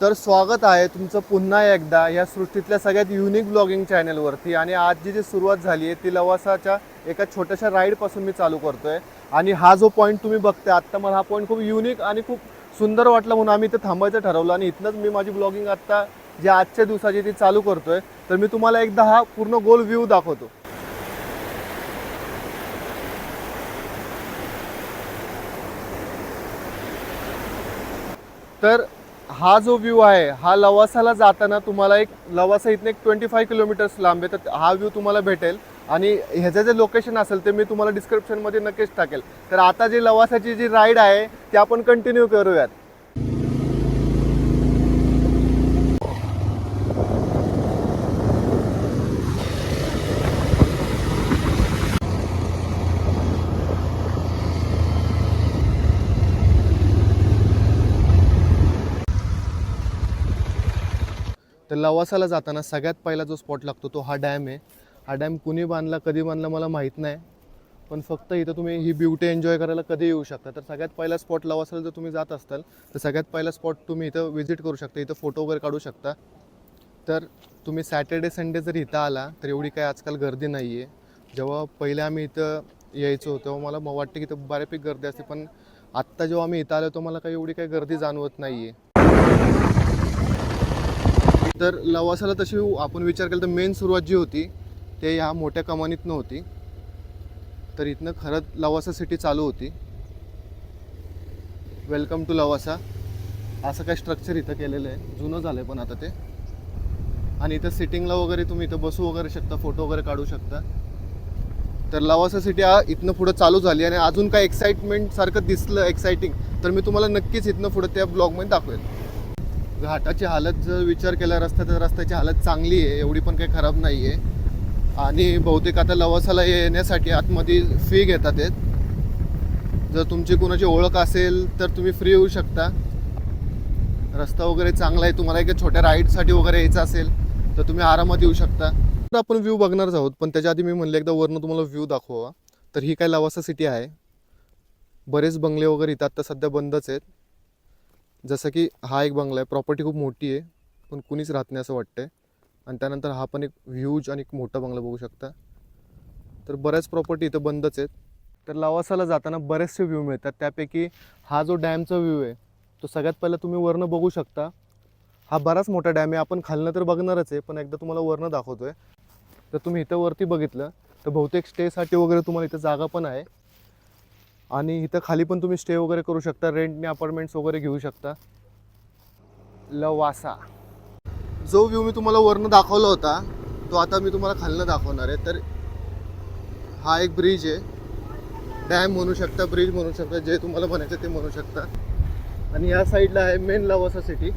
तर स्वागत आहे तुमचं पुन्हा एकदा या सृष्टीतल्या सगळ्यात युनिक ब्लॉगिंग चॅनलवरती आणि आज जी जी सुरुवात झाली आहे ती लवासाच्या एका छोट्याशा राईडपासून मी चालू करतोय. आणि हा जो पॉईंट तुम्ही बघताय आत्ता मला हा पॉईंट खूप युनिक आणि खूप सुंदर वाटला म्हणून आम्ही इथं थांबायचं ठरवलं. आणि इथनंच मी माझी ब्लॉगिंग आत्ता जी आजच्या दिवसाची ती चालू करतोय तर मी तुम्हाला एकदा हा पूर्ण गोल व्ह्यू दाखवतो. तर हा जो व्ह्यू आहे हा लवासाला जाताना तुम्हाला एक लवासा इथून एक ट्वेंटी फाय किलोमीटर्स लांब आहे तर हा व्ह्यू तुम्हाला भेटेल. आणि ह्याचं जे लोकेशन असेल ते मी तुम्हाला डिस्क्रिप्शनमध्ये नक्कीच टाकेल. तर आता जी लवासाची जी राईड आहे ती आपण कंटिन्यू करूयात. तर लवासाला जाताना सगळ्यात पहिला जो स्पॉट लागतो तो हा डॅम आहे. हा डॅम कुणी बांधला कधी बांधला मला माहीत नाही. पण फक्त इथं तुम्ही ही ब्युटी एन्जॉय करायला कधी येऊ शकता. तर सगळ्यात पहिला स्पॉट लवासाला जर तुम्ही जात असाल तर सगळ्यात पहिला स्पॉट तुम्ही इथं व्हिजिट करू शकता. इथं फोटो वगैरे काढू शकता. तर तुम्ही सॅटर्डे संडे जर इथं आला तर एवढी काही आजकाल गर्दी नाही आहे जेव्हा पहिले आम्ही इथं यायचो तेव्हा मला म- वाटतं की इथं बऱ्यापैकी गर्दी असते. पण आत्ता जेव्हा आम्ही इथं आलो तो मला काही एवढी काही गर्दी जाणवत नाही आहे तर लवासाला तशी आपण विचार केला तर मेन सुरुवात जी होती ते ह्या मोठ्या कमानीतनं होती. तर इथनं खरंच लवासा सिटी चालू होती. Welcome to Lavasa. असं काय स्ट्रक्चर इथं केलेलं आहे. जुनं झालं आहे पण आता ते. आणि इथं सिटिंगला वगैरे तुम्ही इथं बसू वगैरे शकता फोटो वगैरे काढू शकता. तर लवासा सिटी हा इथनं पुढं चालू झाली आणि अजून काय एक्साइटमेंट सारखं दिसलं एक्साइटिंग तर मी तुम्हाला नक्कीच इथनं पुढं त्या ब्लॉगमध्ये दाखवेल. घाटाची हालत जर विचार केला रस्ता तर रस्त्याची हालत चांगली आहे एवढी पण काही खराब नाही आहे आणि बहुतेक आता लवासाला येण्यासाठी आतमध्ये फी घेतात आहेत जर तुमची कोणाची ओळख असेल तर तुम्ही फ्री येऊ शकता. रस्ता वगैरे चांगला आहे तुम्हाला एका छोट्या राईडसाठी वगैरे यायचं असेल तर तुम्ही आरामात येऊ शकता. तर आपण व्ह्यू बघणारच आहोत पण त्याच्या आधी मी म्हणलं एकदा वरनं तुम्हाला व्ह्यू दाखवा तर ही काय लवासा सिटी आहे. बरेच बंगले वगैरे इथं आत्ता सध्या बंदच आहेत. जसं की हा एक बंगला आहे प्रॉपर्टी खूप मोठी आहे पण कुणीच राहत नाही असं वाटतंय. आणि त्यानंतर हा पण एक ह्यूज आणि एक मोठा बंगला बघू शकता. तर बऱ्याच प्रॉपर्टी इथं बंदच आहेत. तर लवासाला जाताना बरेचसे व्ह्यू मिळतात. त्यापैकी हा जो डॅमचा व्ह्यू आहे तो सगळ्यात पहिला तुम्ही वरनं बघू शकता. हा बराच मोठा डॅम आहे. आपण खालनं तर बघणारच आहे पण एकदा तुम्हाला वरनं दाखवतो आहे तर तुम्ही इथं वरती बघितलं तर बहुतेक स्टेसाठी वगैरे तुम्हाला इथं जागा पण आहे. आणि इथं खाली पण तुम्ही स्टे वगैरे करू शकता. रेंटने अपार्टमेंट्स वगैरे घेऊ शकता. लवासा. जो व्ह्यू मी तुम्हाला वरनं दाखवला होता तो आता मी तुम्हाला खालनं दाखवणार आहे. तर हा एक ब्रिज आहे. डॅम म्हणू शकता ब्रिज म्हणू शकता जे तुम्हाला म्हणायचं ते म्हणू शकता. आणि या साईडला आहे मेन लवासा सिटी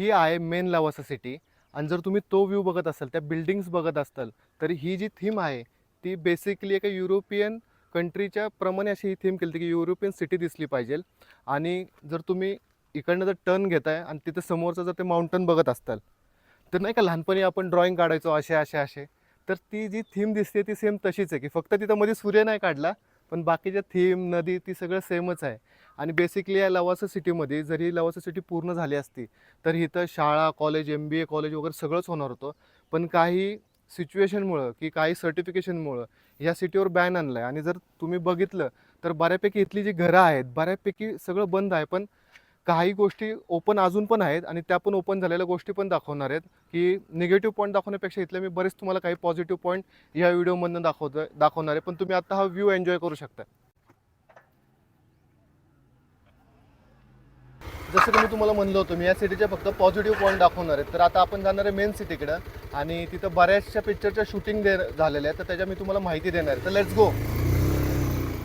ही आहे मेन लवासा सिटी आणि जर तुम्ही तो व्ह्यू बघत असाल त्या बिल्डिंग्स बघत असाल तर ही जी थीम आहे ती बेसिकली एका युरोपियन कंट्रीच्या प्रमाणे अशी ही थीम केली होती की युरोपियन सिटी दिसली पाहिजे. आणि जर तुम्ही इकडनं जर टर्न घेताय आणि तिथं समोरचं जर ते माउंटन बघत असताल तर नाही का लहानपणी आपण ड्रॉइंग काढायचो असे असे असे. तर ती जी थीम दिसते ती सेम तशीच आहे की फक्त तिथं मध्ये सूर्य नाही काढला पण बाकीच्या थीम नदी ती सगळं सेमच आहे. आणि बेसिकली या लवासा सिटीमध्ये जरी लवासा सिटी पूर्ण झाली असती तर इथं शाळा college M B A college वगैरे सगळंच होणार होतं. पण काही सिच्युएशनमुळं की काही सर्टिफिकेशनमुळं या सिटीवर बॅन आणलं आहे आणि जर तुम्ही बघितलं तर बऱ्यापैकी इथली जी घरं आहेत बऱ्यापैकी सगळं बंद आहे. पण काही गोष्टी ओपन अजून पण आहेत आणि त्या पण ओपन झालेल्या गोष्टी पण दाखवणार आहेत की निगेटिव्ह पॉईंट दाखवण्यापेक्षा इथले मी बरेच तुम्हाला काही पॉझिटिव्ह पॉईंट या व्हिडिओमधनं दाखवतो दाखवणार आहे. पण तुम्ही आता हा व्ह्यू एन्जॉय करू शकता. जसं की मी तुम्हाला म्हणलं होतं मी या सिटीचे फक्त पॉझिटिव्ह पॉईंट दाखवणार आहेत. तर आता आपण जाणार आहे मेन सिटीकडं आणि तिथं बऱ्याचशा पिक्चरच्या शूटिंग दे झालेल्या आहेत. तर त्याच्या मी तुम्हाला माहिती देणार आहे. तर लेट्स गो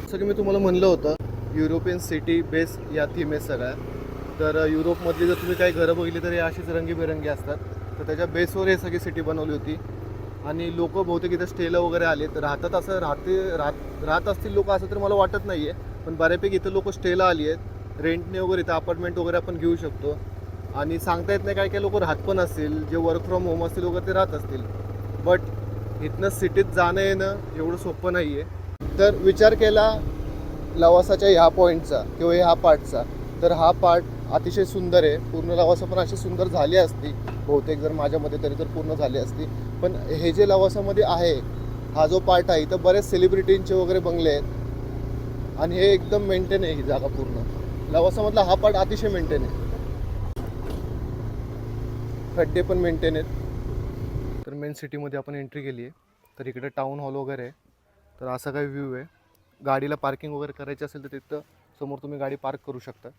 जसं की मी तुम्हाला म्हणलं होतं युरोपियन सिटी बेस या थीम आहे सगळ्या. तर युरोपमधली जर तुम्ही काही घरं बघितली तर हे अशीच रंगीबेरंगी असतात. तर त्याच्या बेसवर हे सगळी सिटी बनवली होती. आणि लोक बहुतेक इथं स्टेला वगैरे आले तर राहतात असं राहते राहत राहत असतील लोक असं तर मला वाटत नाही आहे पण बऱ्यापैकी इथं लोक स्टेला आली आहेत. रेंटने वगैरे इथं अपार्टमेंट वगैरे आपण घेऊ शकतो. आणि सांगता येत नाही काय काय लोक राहत पण असतील जे वर्क फ्रॉम होम असतील वगैरे ते राहत असतील. बट इथनं सिटीत जाणं येणं एवढं सोपं नाही आहे तर विचार केला लवासाच्या ह्या पॉईंटचा किंवा ह्या पार्टचा तर हा पार्ट अतिशय सुंदर आहे. पूर्ण लवासा पण अशी सुंदर झाली असती. बहुतेक जर माझ्यामध्ये तरी तर पूर्ण झाली असती. पण हे जे लवासामध्ये आहे हा जो पार्ट आहे इथं बरेच सेलिब्रिटींचे वगैरे बंगले आहेत. आणि हे एकदम मेंटेन आहे ही जागा पूर्ण. लवासामधला हा पार्ट अतिशय मेंटेन आहे. खड्डे पण मेंटेन आहेत. तर मेन सिटीमध्ये आपण एंट्री केली आहे. तर इकडे टाऊन हॉल वगैरे आहे. तर असा काही व्ह्यू आहे. गाडीला पार्किंग वगैरे करायची असेल तर तिथं समोर तुम्ही गाडी पार्क करू शकता.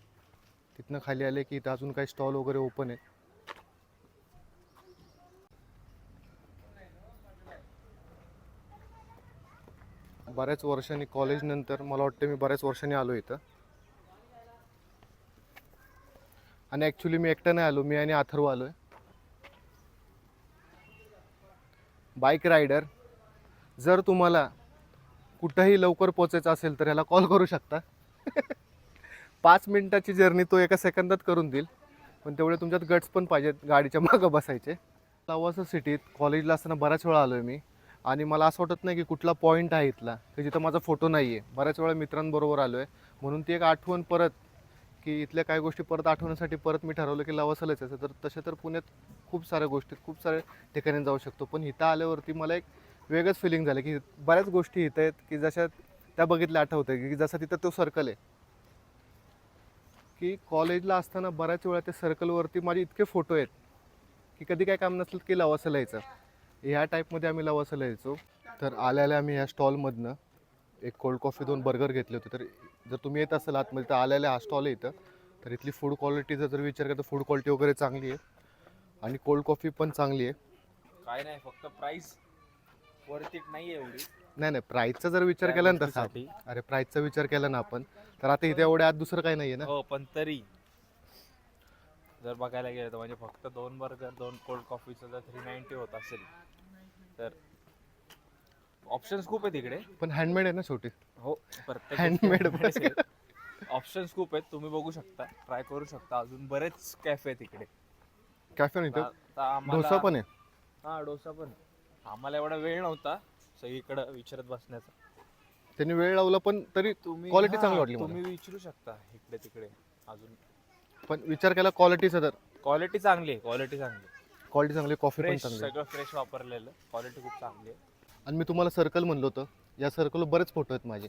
तिथनं खाली आले की इथं अजून काही स्टॉल वगैरे ओपन आहे. बऱ्याच वर्षांनी कॉलेजनंतर मला वाटतं मी बऱ्याच वर्षांनी आलो इथं. आणि ॲक्च्युली मी एकटं नाही आलो मी आणि अथर्व आलो आहे बाईक रायडर जर तुम्हाला कुठंही लवकर पोचायचं असेल तर ह्याला कॉल करू शकता. पाच मिनटाची जर्नी तो एका सेकंदात करून देईल. पण तेवढे तुमच्यात गट्स पण पाहिजेत गाडीच्या मागं बसायचे. लावासा सिटीत कॉलेजला असताना बऱ्याच वेळा आलो आहे मी. आणि मला असं वाटत नाही की कुठला पॉईंट आहे इथला की जिथं माझा फोटो नाही आहे बऱ्याच वेळा मित्रांबरोबर आलो आहे म्हणून ती एक आठवण परत की इथल्या काही गोष्टी परत आठवण्यासाठी परत मी ठरवलं की लवासालाच यायचं तर तसे तर पुण्यात खूप साऱ्या गोष्टी खूप साऱ्या ठिकाणी जाऊ शकतो. पण इथं आल्यावरती मला एक वेगळंच फिलिंग झालं की बऱ्याच गोष्टी इथं आहेत की जशा त्या बघितल्या आठवतं की जसं तिथं तो सर्कल आहे. की कॉलेजला असताना बऱ्याच वेळा त्या सर्कलवरती माझे इतके फोटो आहेत की कधी काय काम नसलं की लवासाला यायचं ह्या टाईपमध्ये आम्ही लवासाला यायचो तर आल्याला आम्ही ह्या स्टॉलमधनं एक कोल्ड कॉफी दोन बर्गर घेतले होते. तर जर तुम्ही येत असाल आतमध्ये तर आल्या हा स्टॉल आहे इथं. तर इथली फूड क्वालिटीचा जर विचार केला तर फूड क्वालिटी वगैरे चांगली आहे. आणि कोल्ड कॉफी पण चांगली आहे. काय नाही फक्त प्राइस वरती नाही एवढी. नाही नाही प्राईसचा जर विचार त्या केला ना तसा. गोष्टीसाठी. अरे प्राईसचा विचार केला ना आपण. तर आता इथे एवढ्या आत दुसरं काही नाही आहे ना. हो पण तरी. जर बघायला गेलं तर म्हणजे फक्त दोन बर्गर दोन कोल्ड कॉफीचं जर थ्री नाईन्टी होत असेल तर ऑप्शन्स खूप आहेत इकडे. पण हँडमेड आहे ना शेवटी हो प्रत्येक Handmade ऑप्शन्स खूप आहेत. तुम्ही बघू शकता ट्राय करू शकता. अजून बरेच कॅफे आहेत इकडे. कॅफे नाही आम्हाला- डोसा पण आहे. हा डोसा पण आम्हाला एवढा वेळ नव्हता सगळीकडे विचारत बसण्याचा. त्यांनी वेळ लावला पण तरी तुम्ही Quality हा, चांगली वाटली तुम्ही विचारू शकता इकडे तिकडे अजून. पण विचार केला क्वालिटीचा तर. क्वालिटी चांगली आहे क्वालिटी चांगली क्वालिटी चांगली कॉफी पण फ्रेश चांगली. सगळं फ्रेश वापरलेलं. क्वालिटी खूप चांगली आहे. आणि मी तुम्हाला सर्कल म्हणलं होतं. या सर्कलवर बरेच फोटो आहेत माझे.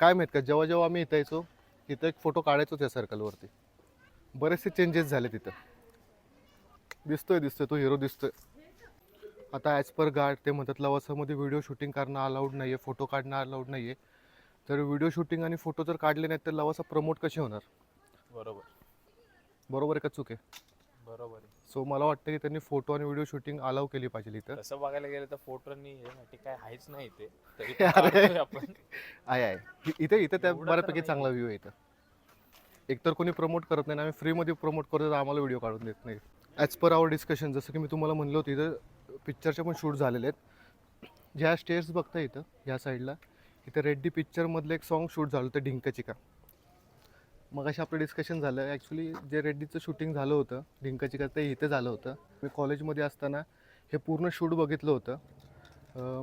काय माहीत का जेव्हा जेव्हा आम्ही इथं यायचो तिथं एक फोटो काढायचोच या सर्कलवरती बरेचसे चेंजेस झाले तिथं. दिसतोय दिसतोय तो हिरो दिसतोय. आता ॲज पर गार्ड ते म्हणतात लवासामध्ये व्हिडिओ शूटिंग करणं अलाउड नाही आहे फोटो काढणं अलाउड नाही आहे तर व्हिडिओ शूटिंग आणि फोटो जर काढले नाहीत तर लवासा प्रमोट कसे होणार? बरोबर. बरोबर आहे का चूक आहे? बरोबर आहे. सो मला वाटतं की त्यांनी फोटो आणि व्हिडिओ शूटिंग अलाव केली पाहिजे इथं. तसं बघायला गेलं तर फोटोनी यासाठी काय आहेच नाही इथे. तरी अरे. पण काढतोय आपण. आहे आहे. इ- इथे इथे त्या एवढं तर बऱ्यापैकी नाही. चांगला व्ह्यू आहे इथं. एकतर कोणी प्रमोट करत नाही आणि आम्ही फ्रीमध्ये प्रमोट करतो तर आम्हाला व्हिडिओ काढून देत नाही. ॲज पर आवर डिस्कशन जसं की मी तुम्हाला म्हणलं होतं इथं पिक्चरचे पण शूट झालेले आहेत. ज्या स्टेअर्स बघता इथं ह्या साईडला इथं रेड्डी पिक्चरमधलं एक सॉन्ग शूट झालं होतं ढिंक चिका मग अशी आपलं डिस्कशन झालं. ॲक्च्युली जे रेड्डीचं शूटिंग झालं होतं ढिंकाची चिका ते इथे झालं होतं. मी कॉलेजमध्ये असताना हे पूर्ण शूट बघितलं होतं.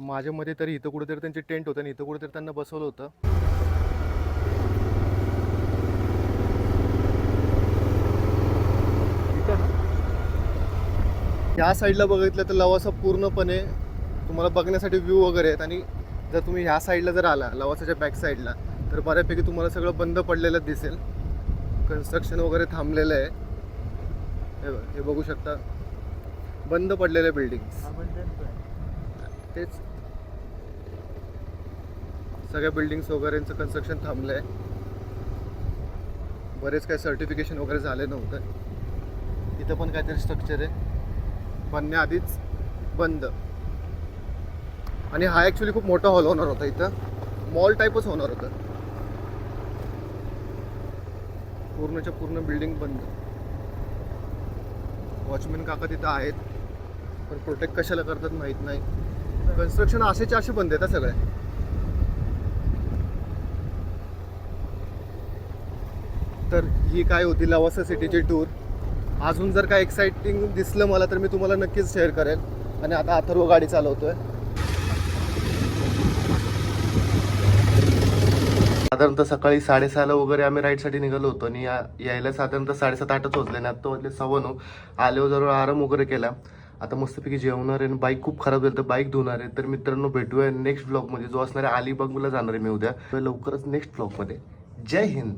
माझ्यामध्ये तरी इथं कुठेतरी त्यांचे टेंट होतं आणि इथं कुठेतरी त्यांना बसवलं होतं. या साईडला बघितलं तर लवासा पूर्णपणे तुम्हाला बघण्यासाठी व्ह्यू वगैरे आहेत. आणि जर तुम्ही ह्या साईडला जर आला लवासाच्या बॅक साईडला तर बऱ्यापैकी तुम्हाला सगळं बंद पडलेलं दिसेल. कन्स्ट्रक्शन वगैरे थांबलेलं आहे. हे बघ- हे बघू शकता. बंद पडलेले बिल्डिंग्स तेच. सगळ्या बिल्डिंग्स वगैरेचं कन्स्ट्रक्शन थांबलं आहे बरेच काही सर्टिफिकेशन वगैरे झाले नव्हतं. इथं पण काहीतरी स्ट्रक्चर आहे. बनण्याआधीच बंद. आणि हा ॲक्च्युली खूप मोठा हॉल होणार होता इथं. मॉल टाईपच होणार होतं. पूर्णच्या पूर्ण बिल्डिंग बंद. वॉचमॅन काका तिथं आहेत. पण प्रोटेक्ट कशाला करतात माहीत नाही. कन्स्ट्रक्शन असेचे असे बंद आहेत सगळ्या. तर ही काय होती लवासा सिटीची टूर अजून जर काय एक्साइटिंग दिसलं मला तर मी तुम्हाला नक्कीच शेअर करेल. आणि आता अथर्व गाडी चालवतोय. साधारणतः सकाळी साडेसहाला वगैरे आम्ही राईडसाठी निघालो होतो आणि या- यायला साधारणतः साडेसात आठच वाजले आणि आता वाजले सव्वा नऊ आल्यावर जरूर आराम वगैरे केला. आता मस्तपैकी जेवणार आहे आणि बाईक खूप खराब झाली तर बाईक धुणार आहे. तर मित्रांनो भेटूया नेक्स्ट ब्लॉगमध्ये जो असणार आहे अलिबागला जाणार आहे मी उद्या. तर लवकरच नेक्स्ट ब्लॉगमध्ये जय हिंद.